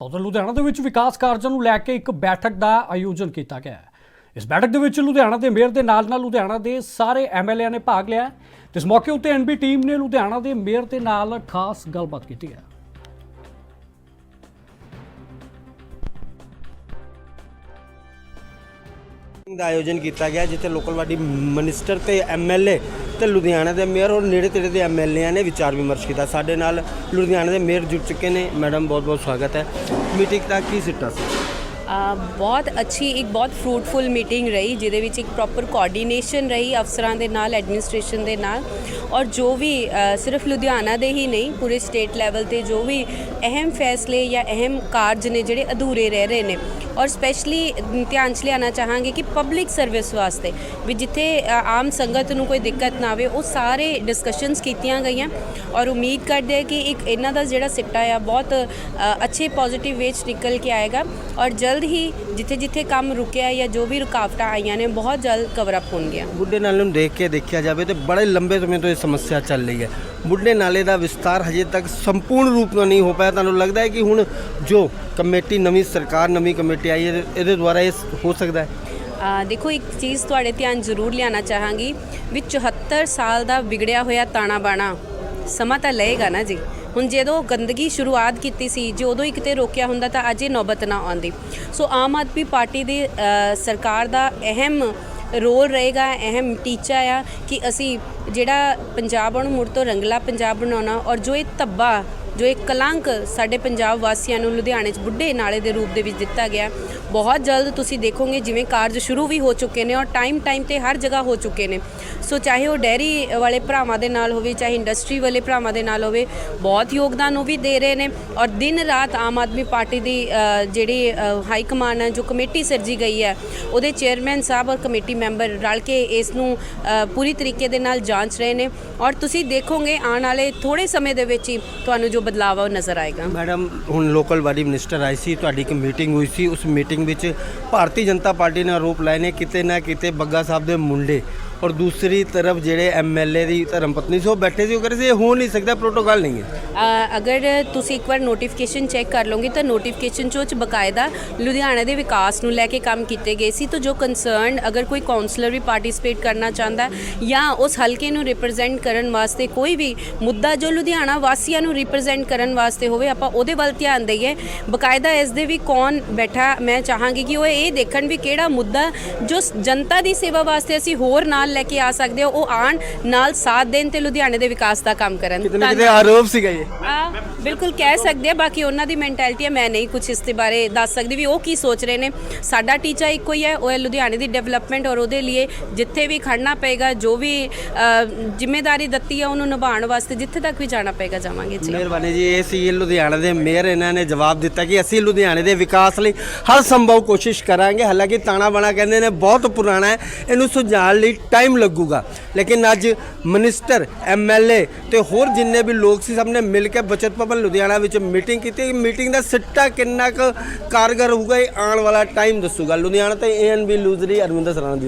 ਉਧਰ ਲੁਧਿਆਣਾ ਦੇ ਵਿੱਚ ਵਿਕਾਸ ਕਾਰਜਾਂ ਨੂੰ ਲੈ ਕੇ ਇੱਕ ਬੈਠਕ ਦਾ ਆਯੋਜਨ ਕੀਤਾ ਗਿਆ ਹੈ। ਇਸ ਬੈਠਕ ਦੇ ਵਿੱਚ ਲੁਧਿਆਣਾ ਦੇ ਮੇਅਰ ਦੇ ਨਾਲ ਨਾਲ ਲੁਧਿਆਣਾ ਦੇ ਸਾਰੇ ਐਮਐਲਏ ਨੇ ਭਾਗ ਲਿਆ ਹੈ। ਤੇ ਇਸ ਮੌਕੇ ਉੱਤੇ ਐਨਬੀ ਟੀਮ ਨੇ ਲੁਧਿਆਣਾ ਦੇ ਮੇਅਰ ਦੇ ਨਾਲ ਖਾਸ ਗੱਲਬਾਤ ਕੀਤੀ ਹੈ। ਦਾ ਆਯੋਜਨ ਕੀਤਾ ਗਿਆ, ਜਿੱਥੇ ਲੋਕਲ ਬਾਡੀ ਮਿਨਿਸਟਰ ਤੇ ਐਮਐਲਏ ਤੇ ਲੁਧਿਆਣਾ ਦੇ ਮੇਅਰ ਔਰ ਨੇੜੇ ਤੇੜੇ ਦੇ ਐਮਐਲਏਆਂ ਨੇ ਵਿਚਾਰ ਵਿਮਰਸ਼ ਕੀਤਾ। ਸਾਡੇ ਨਾਲ ਲੁਧਿਆਣਾ ਦੇ ਮੇਅਰ ਜੁੜ ਚੁੱਕੇ ਨੇ। ਮੈਡਮ ਬਹੁਤ ਬਹੁਤ ਸਵਾਗਤ ਹੈ। ਮੀਟਿੰਗ ਦਾ ਕੀ ਸਿੱਟਾ ਸੀ? ਬਹੁਤ ਅੱਛੀ ਇੱਕ ਬਹੁਤ ਫਰੂਟਫੁਲ ਮੀਟਿੰਗ ਰਹੀ ਜਿਹਦੇ ਵਿੱਚ ਇੱਕ ਪ੍ਰੋਪਰ ਕੋਆਰਡੀਨੇਸ਼ਨ ਰਹੀ ਅਫਸਰਾਂ ਦੇ ਨਾਲ ਐਡਮਿਨਿਸਟ੍ਰੇਸ਼ਨ ਦੇ ਨਾਲ ਔਰ ਜੋ ਵੀ ਸਿਰਫ ਲੁਧਿਆਣਾ ਦੇ ਹੀ ਨਹੀਂ ਪੂਰੇ ਸਟੇਟ ਲੈਵਲ ਤੇ ਜੋ ਵੀ ਅਹਿਮ ਫੈਸਲੇ ਜਾਂ ਅਹਿਮ ਕਾਰਜ ਨੇ ਜਿਹੜੇ ਅਧੂਰੇ ਰਹਿ ਰਹੇ ਨੇ ਔਰ ਸਪੈਸ਼ਲੀ ਧਿਆਨ ਚ ਲਿਆਉਣਾ ਚਾਹਾਂਗੇ ਕਿ ਪਬਲਿਕ ਸਰਵਿਸ ਵਾਸਤੇ ਵੀ ਜਿੱਥੇ ਆਮ ਸੰਗਤ ਨੂੰ ਕੋਈ ਦਿੱਕਤ ਨਾ ਆਵੇ ਉਹ ਸਾਰੇ ਡਿਸਕਸ਼ਨਸ ਕੀਤੀਆਂ ਗਈਆਂ ਔਰ ਉਮੀਦ ਕਰਦੇ ਹਾਂ ਕਿ ਇੱਕ ਇਹਨਾਂ ਦਾ ਜਿਹੜਾ ਸਿੱਟਾ ਆ ਬਹੁਤ ਅ, ਅੱਛੇ ਪੋਜ਼ਿਟਿਵ ਵੇਚ ਨਿਕਲ ਕੇ ਆਏਗਾ ਔਰ ਜਲਦ ਹੀ ਜਿੱਥੇ ਜਿੱਥੇ ਕੰਮ ਰੁਕਿਆ ਜਾਂ ਜੋ ਵੀ ਰੁਕਾਵਟਾਂ ਆਈਆਂ ਨੇ ਬਹੁਤ ਜਲਦ ਕਵਰ ਅਪ ਹੋਣਗੀਆਂ। ਬੁੱਢੇ ਨਾਲੇ ਨੂੰ ਦੇਖ ਕੇ ਦੇਖਿਆ ਜਾਵੇ ਤੇ ਬੜੇ ਲੰਬੇ ਸਮੇਂ ਤੋਂ ਇਹ ਸਮੱਸਿਆ ਚੱਲ ਰਹੀ ਹੈ। ਬੁੱਢੇ ਨਾਲੇ ਦਾ ਵਿਸਤਾਰ ਹਜੇ ਤੱਕ ਸੰਪੂਰਨ ਰੂਪ ਨਾਲ ਨਹੀਂ ਹੋ ਪਾਇਆ। ਤੁਹਾਨੂੰ ਲੱਗਦਾ ਹੈ ਕਿ ਹੁਣ ਜੋ ਕਮੇਟੀ ਨਵੀਂ ਸਰਕਾਰ ਨਵੀਂ ਕਮੇਟੀ ਆਈ ਹੈ ਇਹਦੇ ਦੁਆਰਾ ਇਹ ਹੋ ਸਕਦਾ ਹੈ? ਦੇਖੋ ਇੱਕ ਚੀਜ਼ ਤੁਹਾਡੇ ਧਿਆਨ ਜ਼ਰੂਰ ਲਿਆਉਣਾ ਚਾਹਾਂਗੀ ਵੀ 74 ਸਾਲ ਦਾ ਵਿਗੜਿਆ ਹੋਇਆ ਤਾਣਾ ਬਾਣਾ ਸਮਾਂ ਤਾਂ ਲਏਗਾ ਨਾ ਜੀ। ਹੁਣ ਜਦੋਂ ਗੰਦਗੀ ਸ਼ੁਰੂਆਤ ਕੀਤੀ ਸੀ, ਜੇ ਉਦੋਂ ਹੀ ਕਿਤੇ ਰੋਕਿਆ ਹੁੰਦਾ ਤਾਂ ਅੱਜ ਇਹ ਨੌਬਤ ਨਾ ਆਉਂਦੀ। ਸੋ ਆਮ ਆਦਮੀ ਪਾਰਟੀ ਦੀ ਸਰਕਾਰ ਦਾ ਅਹਿਮ ਰੋਲ ਰਹੇਗਾ, ਅਹਿਮ ਟੀਚਾ ਆ ਕਿ ਅਸੀਂ ਜਿਹੜਾ ਪੰਜਾਬ ਨੂੰ ਮੁੜ ਤੋਂ ਰੰਗਲਾ ਪੰਜਾਬ ਬਣਾਉਣਾ ਔਰ ਜੋ ਇਹ ਧੱਬਾ ਜੋ ਇੱਕ ਕਲੰਕ ਸਾਡੇ ਪੰਜਾਬ ਵਾਸੀਆਂ ਨੂੰ ਲੁਧਿਆਣੇ 'ਚ ਬੁੱਢੇ ਨਾਲੇ ਦੇ ਰੂਪ ਦੇ ਵਿੱਚ ਦਿੱਤਾ ਗਿਆ। ਬਹੁਤ ਜਲਦ ਤੁਸੀਂ ਦੇਖੋਗੇ ਜਿਵੇਂ ਕਾਰਜ ਸ਼ੁਰੂ ਵੀ ਹੋ ਚੁੱਕੇ ਨੇ ਔਰ ਟਾਈਮ ਟਾਈਮ ਤੇ ਹਰ ਜਗ੍ਹਾ ਹੋ ਚੁੱਕੇ ਨੇ। ਸੋ ਚਾਹੇ ਉਹ ਡੈਰੀ ਵਾਲੇ ਭਰਾਵਾਂ ਦੇ ਨਾਲ ਹੋਵੇ, ਚਾਹੇ ਇੰਡਸਟਰੀ ਵਾਲੇ ਭਰਾਵਾਂ ਦੇ ਨਾਲ ਹੋਵੇ, ਬਹੁਤ ਯੋਗਦਾਨ ਉਹ ਵੀ ਦੇ ਰਹੇ ਨੇ ਔਰ ਦਿਨ ਰਾਤ ਆਮ ਆਦਮੀ ਪਾਰਟੀ ਦੀ ਜਿਹੜੀ ਹਾਈ ਕਮਾਨ ਹੈ, ਜੋ ਕਮੇਟੀ ਸਿਰਜੀ ਗਈ ਹੈ, ਉਹਦੇ ਚੇਅਰਮੈਨ ਸਾਹਿਬ ਔਰ ਕਮੇਟੀ ਮੈਂਬਰ ਰਲ ਕੇ ਇਸ ਨੂੰ ਪੂਰੀ ਤਰੀਕੇ ਦੇ ਨਾਲ ਜਾਂਚ ਰਹੇ ਨੇ। ਔਰ ਤੁਸੀਂ ਦੇਖੋਗੇ ਆਉਣ ਵਾਲੇ ਥੋੜੇ ਸਮੇਂ ਦੇ ਵਿੱਚ ਹੀ ਤੁਹਾਨੂੰ ਜੋ ਬਦਲਾਅ ਉਹ ਨਜ਼ਰ ਆਏਗਾ। ਮੈਡਮ, ਹੁਣ ਲੋਕਲ ਬਾਡੀ ਮਿਨਿਸਟਰ ਆਈ ਸੀ, ਤੁਹਾਡੀ ਇੱਕ ਮੀਟਿੰਗ ਹੋਈ ਸੀ, ਉਸ ਮੀਟਿੰਗ ਵਿੱਚ ਭਾਰਤੀ ਜਨਤਾ ਪਾਰਟੀ ਨੇ ਆਰੋਪ ਲਾਏ ਨੇ ਕਿਤੇ ਨਾ ਕਿਤੇ ਬੱਗਾ ਸਾਹਿਬ ਦੇ ਮੁੰਡੇ। ਔਰ ਦੂਸਰੀ ਤਰਫ ਜਿਹੜੇ ਐਮਐਲਏ ਦੀ ਧਰਮ ਪਤਨੀ ਸੀ, ਉਹ ਬੈਠੇ ਸੀ, ਉਹ ਕਹਿੰਦੇ ਸੀ, ਇਹ ਹੋ ਨਹੀਂ ਸਕਦਾ ਪ੍ਰੋਟੋਕਾਲ ਨਹੀਂ ਹੈ। ਅਗਰ ਤੁਸੀਂ ਇੱਕ ਵਾਰ ਨੋਟੀਫਿਕੇਸ਼ਨ ਚੈੱਕ ਕਰ ਲਓਗੇ, ਤਾਂ ਨੋਟੀਫਿਕੇਸ਼ਨ 'ਚ ਉਹ 'ਚ ਬਕਾਇਦਾ ਲੁਧਿਆਣਾ ਦੇ ਵਿਕਾਸ ਨੂੰ ਲੈ ਕੇ ਕੰਮ ਕੀਤੇ ਗਏ ਸੀ, ਤਾਂ ਜੋ ਕੰਸਰਨ ਅਗਰ ਕੋਈ ਕਾਉਂਸਲਰ ਵੀ ਪਾਰਟਿਸਿਪੇਟ ਕਰਨਾ ਚਾਹੁੰਦਾ ਜਾਂ ਉਸ ਹਲਕੇ ਨੂੰ ਰਿਪਰੈਜ਼ੈਂਟ ਕਰਨ ਵਾਸਤੇ ਕੋਈ ਵੀ ਮੁੱਦਾ ਜੋ ਲੁਧਿਆਣਾ ਵਾਸੀਆਂ ਨੂੰ ਰਿਪਰੈਜ਼ੈਂਟ ਕਰਨ ਵਾਸਤੇ ਹੋਵੇ, ਆਪਾਂ ਉਹਦੇ ਵੱਲ ਧਿਆਨ ਦਈਏ। ਬਕਾਇਦਾ ਇਸ ਦੇ ਵੀ ਕੌਣ ਬੈਠਾ, ਮੈਂ ਚਾਹਾਂਗੀ ਕਿ ਉਹ ਇਹ ਦੇਖਣ ਵੀ ਕਿਹੜਾ ਮੁੱਦਾ ਜੋ ਜਨਤਾ ਦੀ ਸੇਵਾ ਵਾਸਤੇ ਅਸੀਂ ਹੋਰ ਨਾਲ ਲੈ ਕੇ ਆ ਸਕਦੇ ਹਾਂ ਉਹ ਆਣ ਨਾਲ ਸਾਥ ਦੇਣ ਤੇ ਲੁਧਿਆਣੇ ਦੇ ਵਿਕਾਸ ਦਾ ਕੰਮ ਕਰਨ। ਕਿਤੇ ਨਾ ਕਿਤੇ। ਆਰੋਪ ਸੀਗਾ ਇਹ। ਆ ਬਿਲਕੁਲ ਕਹਿ ਸਕਦੇ ਆ ਬਾਕੀ ਉਹਨਾਂ ਦੀ ਮੈਂਟੈਲਿਟੀ ਹੈ ਮੈਂ ਨਹੀਂ ਕੁਝ ਇਸ ਦੇ ਬਾਰੇ ਦੱਸ ਸਕਦੀ ਵੀ ਉਹ ਕੀ ਸੋਚ ਰਹੇ ਨੇ। ਸਾਡਾ ਟੀਚਾ ਇੱਕੋ ਹੀ ਹੈ ਉਹ ਹੈ ਲੁਧਿਆਣੇ ਦੀ ਡਿਵੈਲਪਮੈਂਟ ਔਰ ਉਹਦੇ ਲਈ ਜਿੱਥੇ ਵੀ ਖੜਨਾ ਪਏਗਾ ਜੋ ਵੀ ਅ, ਜ਼ਿੰਮੇਵਾਰੀ ਦਿੱਤੀ ਹੈ ਉਹਨੂੰ ਨਿਭਾਉਣ ਵਾਸਤੇ ਜਿੱਥੇ ਤੱਕ ਵੀ ਜਾਣਾ ਪਏਗਾ ਜਾਵਾਂਗੇ ਜੀ ਮਿਹਰਬਾਨੀ ਜੀ ਇਹ ਸੀ ਲੁਧਿਆਣਾ ਦੇ ਮੇਅਰ ਇਹਨਾਂ ਨੇ ਜਵਾਬ ਦਿੱਤਾ ਕਿ ਅਸੀਂ ਲੁਧਿਆਣੇ ਦੇ ਵਿਕਾਸ ਲਈ ਹਰ ਸੰਭਵ ਕੋਸ਼ਿਸ਼ ਕਰਾਂਗੇ। ਹਾਲਾਂਕਿ ਤਾਣਾ ਬਾਣਾ ਕਹਿੰਦੇ ਨੇ ਬਹੁਤ ਪੁਰਾਣਾ ਹੈ ਇਹਨੂੰ ਸੁਝਾਉਣ ਲਈ ਟਾਈਮ ਲੱਗੂਗਾ। ਲੇਕਿਨ ਅੱਜ ਮਿਨਿਸਟਰ ਐਮਐਲਏ ਤੇ ਹੋਰ ਜਿੰਨੇ ਵੀ ਲੋਕ ਸੀ, ਸਭ ਨੇ ਮਿਲ ਕੇ ਬਚਤ ਭਵਨ ਲੁਧਿਆਣਾ ਵਿੱਚ ਮੀਟਿੰਗ ਕੀਤੀ। ਮੀਟਿੰਗ ਦਾ ਸਿੱਟਾ ਕਿੰਨਾ ਕੁ ਕਾਰਗਰ ਹੋਊਗਾ, ਇਹ ਆਉਣ ਵਾਲਾ ਟਾਈਮ ਦੱਸੂਗਾ। ਲੁਧਿਆਣਾ ਤੇ ਏਐਨਬੀ ਲੂਜ਼ਰੀ ਅਰਵਿੰਦਰ ਸਰਾਣਾ ਦੀ